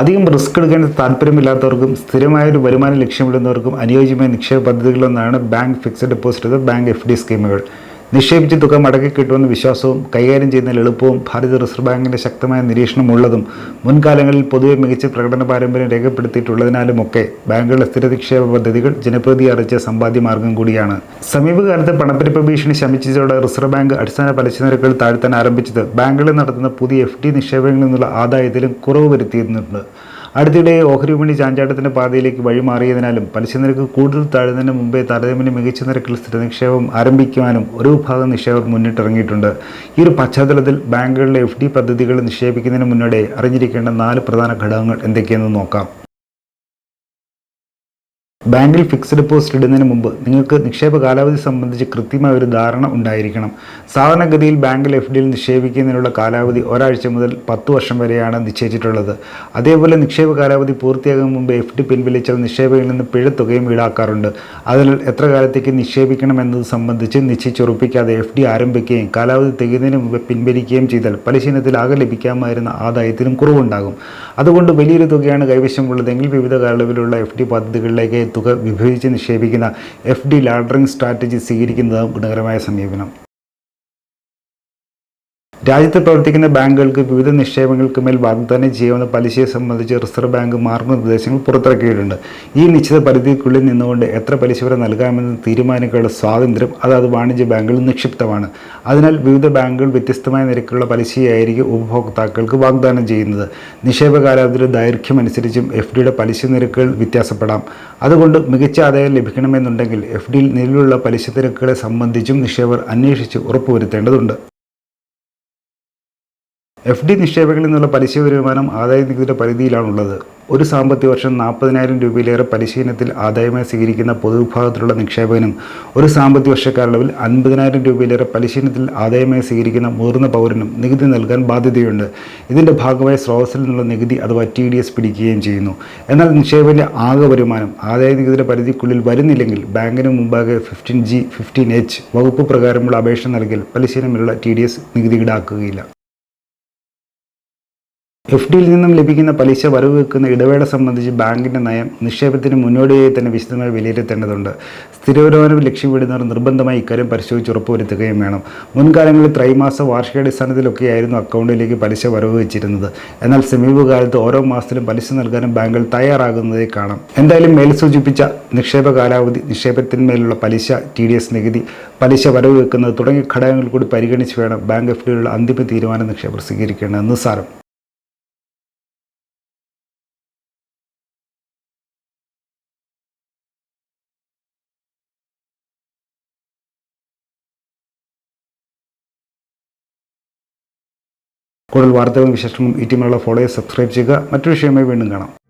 അധികം റിസ്ക് എടുക്കാൻ താല്പര്യമില്ലാത്തവർക്കും സ്ഥിരമായ ഒരു വരുമാന ലക്ഷ്യമിടുന്നവർക്കും അനുയോജ്യമായ നിക്ഷേപ പദ്ധതികളൊന്നാണ് bank fixed deposit bank F D സ്കീമുകൾ. നിക്ഷേപിച്ച തുക മടക്കി കിട്ടുമെന്ന വിശ്വാസവും കൈകാര്യം ചെയ്യുന്നതിൽ എളുപ്പവും ഭാരത റിസർവ് ബാങ്കിന്റെ ശക്തമായ നിരീക്ഷണമുള്ളതും മുൻകാലങ്ങളിൽ പൊതുവെ മികച്ച പ്രകടന പാരമ്പര്യം രേഖപ്പെടുത്തിയിട്ടുള്ളതിനാലുമൊക്കെ ബാങ്കുകളുടെ സ്ഥിര നിക്ഷേപ പദ്ധതികൾ ജനപ്രീതി അറിയിച്ച സമ്പാദ്യ മാർഗം കൂടിയാണ്. സമീപകാലത്ത് പണപ്പെരുപ്പ ഭീഷണി ശമിച്ചതോടെ റിസർവ് ബാങ്ക് അടിസ്ഥാന പലിശ നിരക്കുകൾ താഴ്ത്താൻ ആരംഭിച്ചത്. ബാങ്കുകളിൽ നടത്തുന്ന പുതിയ എഫ് ഡി നിക്ഷേപങ്ങളിൽ നിന്നുള്ള ആദായത്തിലും കുറവ് വരുത്തിയിരുന്നുണ്ട്. അടുത്തിടെ ഓഹരി വിപണി ചാഞ്ചാട്ടത്തിന്റെ പാതയിലേക്ക് വഴിമാറിയതിനാലും പലിശ നിരക്ക് കൂടുതൽ താഴുന്നതിന് മുമ്പേ താരതമ്യം മികച്ച നിരക്കിൽ സ്ഥിര നിക്ഷേപം ആരംഭിക്കുവാനും ഒരു വിഭാഗം നിക്ഷേപർ മുന്നിട്ടിറങ്ങിയിട്ടുണ്ട്. ഈ ഒരു പശ്ചാത്തലത്തിൽ ബാങ്കുകളിലെ എഫ് ഡി പദ്ധതികൾ നിക്ഷേപിക്കുന്നതിന് മുന്നോടി അറിഞ്ഞിരിക്കേണ്ട നാല് പ്രധാന ഘടകങ്ങൾ എന്തൊക്കെയെന്ന് നോക്കാം. ബാങ്കിൽ ഫിക്സ്ഡ് ഡെപ്പോസിറ്റ് ഇടുന്നതിന് മുമ്പ് നിങ്ങൾക്ക് നിക്ഷേപ കാലാവധി സംബന്ധിച്ച് കൃത്യമായ ഒരു ധാരണ ഉണ്ടായിരിക്കണം. സാധാരണഗതിയിൽ ബാങ്കിൽ എഫ് ഡിയിൽ നിക്ഷേപിക്കുന്നതിനുള്ള കാലാവധി ഒരാഴ്ച മുതൽ പത്ത് വർഷം വരെയാണ് നിശ്ചയിച്ചിട്ടുള്ളത്. അതേപോലെ നിക്ഷേപ കാലാവധി പൂർത്തിയാകും മുമ്പ് എഫ് ഡി പിൻവലിച്ചാൽ നിക്ഷേപകയിൽ നിന്ന് പിഴത്തുകയും ഈടാക്കാറുണ്ട്. അതിനാൽ എത്ര കാലത്തേക്ക് നിക്ഷേപിക്കണം എന്നത് സംബന്ധിച്ച് നിശ്ചയിച്ചുറപ്പിക്കാതെ എഫ് ഡി ആരംഭിക്കുകയും കാലാവധി തികയുന്നതിന് മുമ്പ് പിൻവലിക്കുകയും ചെയ്താൽ പലിശ ഇനത്തിൽ ആകെ ലഭിക്കാമായിരുന്ന ആദായത്തിലും കുറവുണ്ടാകും. അതുകൊണ്ട് വലിയൊരു തുകയാണ് കൈവശമുള്ളതെങ്കിൽ വിവിധ കാലവിലുള്ള എഫ് ഡി പദ്ധതികളിലേക്ക് തുക വിഭജിച്ച് നിക്ഷേപിക്കുന്ന എഫ് ഡി ലാഡറിംഗ് സ്ട്രാറ്റജി സ്വീകരിക്കുന്നതും ഗുണകരമായ സമീപനം. രാജ്യത്ത് പ്രവർത്തിക്കുന്ന ബാങ്കുകൾക്ക് വിവിധ നിക്ഷേപങ്ങൾക്ക് മേൽ വാഗ്ദാനം ചെയ്യാവുന്ന പലിശയെ സംബന്ധിച്ച് റിസർവ് ബാങ്ക് മാർഗനിർദ്ദേശങ്ങൾ പുറത്തിറക്കിയിട്ടുണ്ട്. ഈ നിശ്ചിത പരിധിക്കുള്ളിൽ നിന്നുകൊണ്ട് എത്ര പലിശ വരെ നൽകാമെന്ന് തീരുമാനിക്കാനുള്ള സ്വാതന്ത്ര്യം അതാത് വാണിജ്യ ബാങ്കുകളിൽ നിക്ഷിപ്തമാണ്. അതിനാൽ വിവിധ ബാങ്കുകൾ വ്യത്യസ്തമായ നിരക്കുള്ള പലിശയായിരിക്കും ഉപഭോക്താക്കൾക്ക് വാഗ്ദാനം ചെയ്യുന്നത്. നിക്ഷേപ കാലാവധിയുടെ ദൈർഘ്യം അനുസരിച്ചും എഫ് ഡിയുടെ പലിശ നിരക്കുകൾ വ്യത്യാസപ്പെടാം. അതുകൊണ്ട് മികച്ച ആദായം ലഭിക്കണമെന്നുണ്ടെങ്കിൽ എഫ് ഡിയിൽ നിലവിലുള്ള പലിശ നിരക്കുകളെ സംബന്ധിച്ചും നിക്ഷേപകർ അന്വേഷിച്ച് ഉറപ്പുവരുത്തേണ്ടതുണ്ട്. എഫ് ഡി നിക്ഷേപങ്ങളിൽ നിന്നുള്ള പലിശ വരുമാനം ആദായ നികുതിയുടെ പരിധിയിലാണുള്ളത്. ഒരു സാമ്പത്തിക വർഷം നാൽപ്പതിനായിരം രൂപയിലേറെ പലിശ ഇനത്തിൽ ആദായമായി സ്വീകരിക്കുന്ന പൊതുവിഭാഗത്തിലുള്ള നിക്ഷേപകനും ഒരു സാമ്പത്തിക വർഷക്കാലയളവിൽ അൻപതിനായിരം രൂപയിലേറെ പലിശീനത്തിൽ ആദായമായി സ്വീകരിക്കുന്ന മുതിർന്ന പൗരനും നികുതി നൽകാൻ ബാധ്യതയുണ്ട്. ഇതിന്റെ ഭാഗമായി സ്രോതസ്സിൽ നിന്നുള്ള നികുതി അഥവാ ടി ഡി എസ് പിടിക്കുകയും ചെയ്യുന്നു. എന്നാൽ നിക്ഷേപകന്റെ ആകെ വരുമാനം ആദായ നികുതിയുടെ പരിധിക്കുള്ളിൽ വരുന്നില്ലെങ്കിൽ ബാങ്കിന് മുമ്പാകെ ഫിഫ്റ്റീൻ ജി ഫിഫ്റ്റീൻ എച്ച് വകുപ്പ് പ്രകാരമുള്ള അപേക്ഷ നൽകിയാൽ പലിശ ഇനമുള്ള ടി ഡി എസ് നികുതി ഈടാക്കുകയില്ല. എഫ് ഡിയിൽ നിന്നും ലഭിക്കുന്ന പലിശ വരവ് വെക്കുന്ന ഇടവേള സംബന്ധിച്ച് ബാങ്കിന്റെ നയം നിക്ഷേപത്തിന് മുന്നോടിയായി തന്നെ വിശദമായി വിലയിരുത്തേണ്ടതുണ്ട്. സ്ഥിരവരുമാനം ലക്ഷ്യമിടുന്നവർ നിർബന്ധമായി ഇക്കാര്യം പരിശോധിച്ച് ഉറപ്പുവരുത്തുകയും വേണം. മുൻകാലങ്ങളിൽ ത്രൈമാസ വാർഷികാടിസ്ഥാനത്തിലൊക്കെയായിരുന്നു അക്കൗണ്ടിലേക്ക് പലിശ വരവ് വെച്ചിരുന്നത്. എന്നാൽ സമീപകാലത്ത് ഓരോ മാസത്തിലും പലിശ നൽകാനും ബാങ്കുകൾ തയ്യാറാകുന്നതേ കാണാം. എന്തായാലും മേൽ സൂചിപ്പിച്ച നിക്ഷേപ കാലാവധി നിക്ഷേപത്തിന്മേലുള്ള പലിശ ടി ഡി എസ് നികുതി പലിശ വരവ് വെക്കുന്നത് തുടങ്ങിയ ഘടകങ്ങൾ കൂടി പരിഗണിച്ച് വേണം ബാങ്ക് എഫ് ഡിയിലുള്ള അന്തിമ തീരുമാനം നിക്ഷേപർ സ്വീകരിക്കേണ്ടത് നിസ്സാരം കൂടുതൽ വാർത്തകളും വിശേഷങ്ങളും ഈ ടീമിലുള്ള ഫോളോയെ സബ്സ്ക്രൈബ് ചെയ്യുക. മറ്റു വിഷയമായി വീണ്ടും കാണാം.